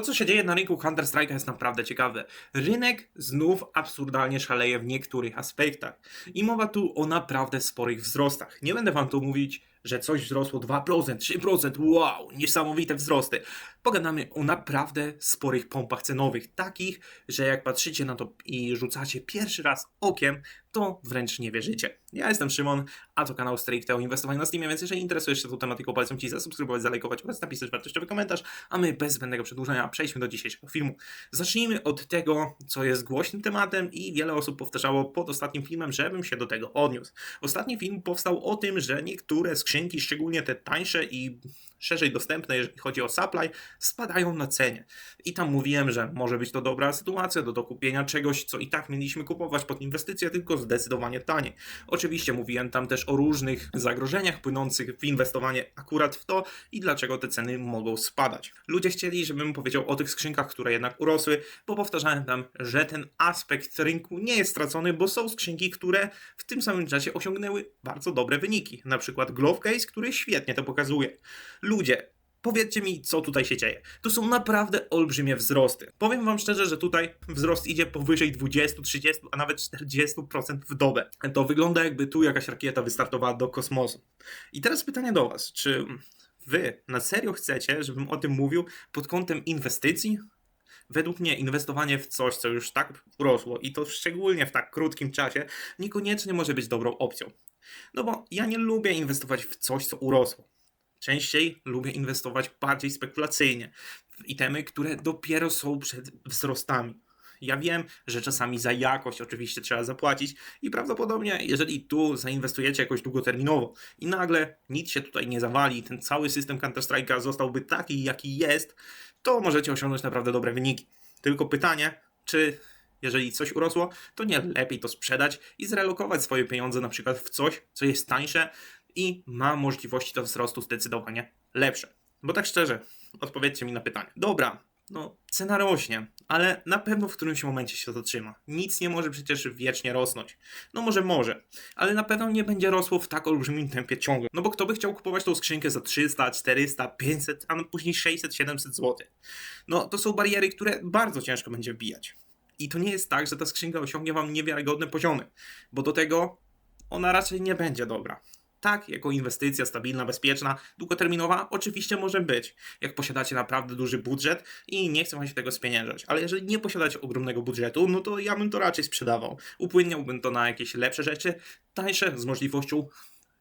To, co się dzieje na rynku Counter-Strike'a jest naprawdę ciekawe. Rynek znów absurdalnie szaleje w niektórych aspektach. I mowa tu o naprawdę sporych wzrostach. Nie będę wam tu mówić, że coś wzrosło 2%, 3%, wow, niesamowite wzrosty. Pogadamy o naprawdę sporych pompach cenowych, takich, że jak patrzycie na to i rzucacie pierwszy raz okiem, to wręcz nie wierzycie. Ja jestem Szymon, a to kanał Stricte o inwestowaniu na Steamie, więc jeżeli interesujesz się tą tematyką, polecam Ci zasubskrybować, zalajkować oraz napisać wartościowy komentarz, a my bez zbędnego przedłużenia przejdźmy do dzisiejszego filmu. Zacznijmy od tego, co jest głośnym tematem i wiele osób powtarzało pod ostatnim filmem, żebym się do tego odniósł. Ostatni film powstał o tym, że niektóre skrzynki, szczególnie te tańsze i szerzej dostępne, jeżeli chodzi o supply, spadają na cenie. I tam mówiłem, że może być to dobra sytuacja do dokupienia czegoś, co i tak mieliśmy kupować pod inwestycje, tylko zdecydowanie taniej. Oczywiście mówiłem tam też o różnych zagrożeniach płynących w inwestowanie akurat w to i dlaczego te ceny mogą spadać. Ludzie chcieli, żebym powiedział o tych skrzynkach, które jednak urosły, bo powtarzałem tam, że ten aspekt rynku nie jest stracony, bo są skrzynki, które w tym samym czasie osiągnęły bardzo dobre wyniki. Na przykład Glove Case, który świetnie to pokazuje. Ludzie, Powiedzcie mi, co tutaj się dzieje. To są naprawdę olbrzymie wzrosty. Powiem wam szczerze, że tutaj wzrost idzie powyżej 20, 30, a nawet 40% w dobę. To wygląda jakby tu jakaś rakieta wystartowała do kosmosu. I teraz pytanie do was, czy wy na serio chcecie, żebym o tym mówił pod kątem inwestycji? Według mnie inwestowanie w coś, co już tak urosło i to szczególnie w tak krótkim czasie, niekoniecznie może być dobrą opcją. No bo ja nie lubię inwestować w coś, co urosło. Częściej lubię inwestować bardziej spekulacyjnie w itemy, które dopiero są przed wzrostami. Ja wiem, że czasami za jakość oczywiście trzeba zapłacić i prawdopodobnie, jeżeli tu zainwestujecie jakoś długoterminowo i nagle nic się tutaj nie zawali, ten cały system Counter-Strike'a zostałby taki, jaki jest, to możecie osiągnąć naprawdę dobre wyniki. Tylko pytanie, czy jeżeli coś urosło, to nie lepiej to sprzedać i zrelokować swoje pieniądze na przykład w coś, co jest tańsze, i ma możliwości do wzrostu zdecydowanie lepsze. Bo tak szczerze, odpowiedzcie mi na pytanie. Dobra, no cena rośnie, ale na pewno w którymś momencie się to trzyma. Nic nie może przecież wiecznie rosnąć. No może może, ale na pewno nie będzie rosło w tak olbrzymim tempie ciągle. No bo kto by chciał kupować tą skrzynkę za 300, 400, 500, a później 600, 700 zł? No to są bariery, które bardzo ciężko będzie wbijać. I to nie jest tak, że ta skrzynka osiągnie wam niewiarygodne poziomy, bo do tego ona raczej nie będzie dobra. Tak, jako inwestycja stabilna, bezpieczna, długoterminowa, oczywiście może być, jak posiadacie naprawdę duży budżet i nie chcę wam się tego spieniężać. Ale jeżeli nie posiadacie ogromnego budżetu, no to ja bym to raczej sprzedawał. Upłynniałbym to na jakieś lepsze rzeczy, tańsze, z możliwością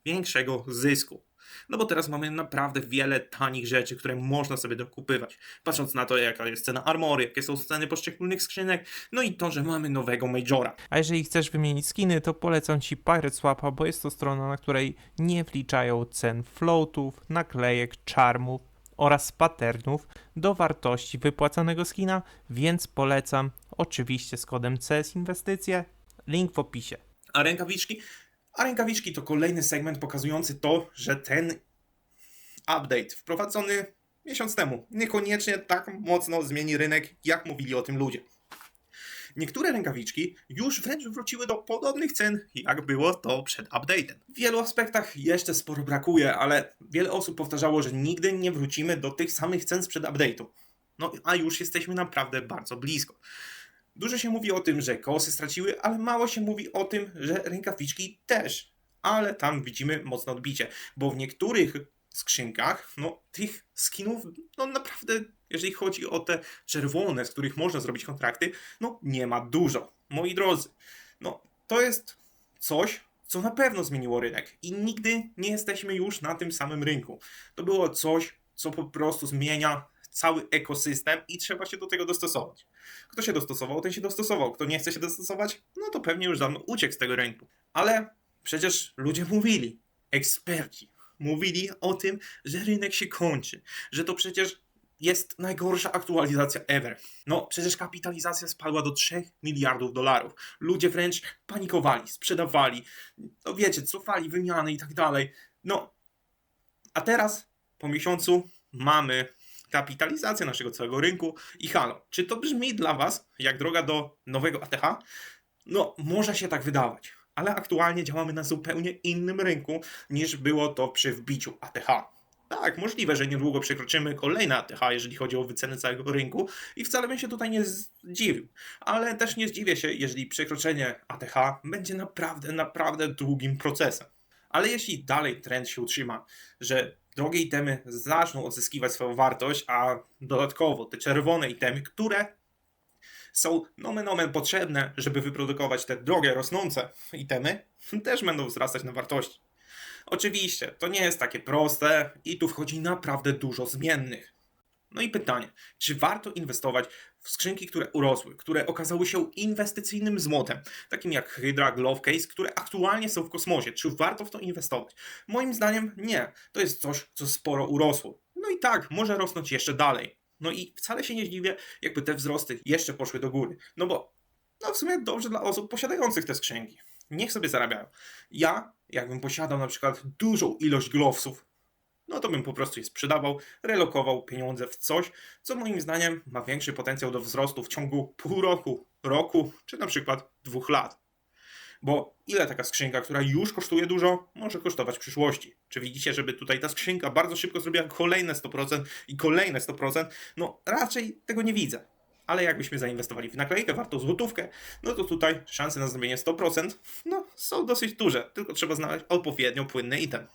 większego zysku. No bo teraz mamy naprawdę wiele tanich rzeczy, które można sobie dokupywać. Patrząc na to, jaka jest cena armory, jakie są ceny poszczególnych skrzynek, no i to, że mamy nowego Majora. A jeżeli chcesz wymienić skiny, to polecam Ci Pirate Swapa, bo jest to strona, na której nie wliczają cen floatów, naklejek, charmów oraz patternów do wartości wypłacanego skina, więc polecam oczywiście z kodem CS Inwestycje, link w opisie. A rękawiczki? A rękawiczki to kolejny segment pokazujący to, że ten update wprowadzony miesiąc temu niekoniecznie tak mocno zmieni rynek, jak mówili o tym ludzie. Niektóre rękawiczki już wręcz wróciły do podobnych cen, jak było to przed update'em. W wielu aspektach jeszcze sporo brakuje, ale wiele osób powtarzało, że nigdy nie wrócimy do tych samych cen sprzed update'u. No a już jesteśmy naprawdę bardzo blisko. Dużo się mówi o tym, że kosy straciły, ale mało się mówi o tym, że rękawiczki też. Ale tam widzimy mocne odbicie, bo w niektórych skrzynkach, no tych skinów, no naprawdę, jeżeli chodzi o te czerwone, z których można zrobić kontrakty, no nie ma dużo. Moi drodzy, no to jest coś, co na pewno zmieniło rynek i nigdy nie jesteśmy już na tym samym rynku. To było coś, co po prostu zmienia cały ekosystem i trzeba się do tego dostosować. Kto się dostosował, ten się dostosował. Kto nie chce się dostosować, no to pewnie już dawno uciekł z tego rynku. Ale przecież ludzie mówili, eksperci mówili o tym, że rynek się kończy, że to przecież jest najgorsza aktualizacja ever. No, przecież kapitalizacja spadła do 3 miliardów dolarów. Ludzie wręcz panikowali, sprzedawali, no wiecie, cofali wymiany i tak dalej. No, a teraz, po miesiącu, mamy kapitalizację naszego całego rynku i halo, czy to brzmi dla Was jak droga do nowego ATH? No, może się tak wydawać, ale aktualnie działamy na zupełnie innym rynku niż było to przy wbiciu ATH. Tak, możliwe, że niedługo przekroczymy kolejne ATH, jeżeli chodzi o wycenę całego rynku i wcale bym się tutaj nie zdziwił. Ale też nie zdziwię się, jeżeli przekroczenie ATH będzie naprawdę, naprawdę długim procesem. Ale jeśli dalej trend się utrzyma, że drogie itemy zaczną odzyskiwać swoją wartość, a dodatkowo te czerwone itemy, które są nomen omen potrzebne, żeby wyprodukować te drogie, rosnące itemy, też będą wzrastać na wartości. Oczywiście, to nie jest takie proste i tu wchodzi naprawdę dużo zmiennych. No i pytanie, czy warto inwestować w skrzynki, które urosły, które okazały się inwestycyjnym złotem, takim jak Hydra, Glove które aktualnie są w kosmosie? Czy warto w to inwestować? Moim zdaniem nie. To jest coś, co sporo urosło. No i tak, może rosnąć jeszcze dalej. No i wcale się nie zdziwię, jakby te wzrosty jeszcze poszły do góry. No bo, no w sumie dobrze dla osób posiadających te skrzynki. Niech sobie zarabiają. Ja, jakbym posiadał na przykład dużą ilość glowsów, no to bym po prostu je sprzedawał, relokował pieniądze w coś, co moim zdaniem ma większy potencjał do wzrostu w ciągu pół roku, roku, czy na przykład dwóch lat. Bo ile taka skrzynka, która już kosztuje dużo, może kosztować w przyszłości? Czy widzicie, żeby tutaj ta skrzynka bardzo szybko zrobiła kolejne 100% i kolejne 100%? No raczej tego nie widzę. Ale jakbyśmy zainwestowali w naklejkę wartą złotówkę, no to tutaj szanse na zrobienie 100% no, są dosyć duże. Tylko trzeba znaleźć odpowiednio płynny item.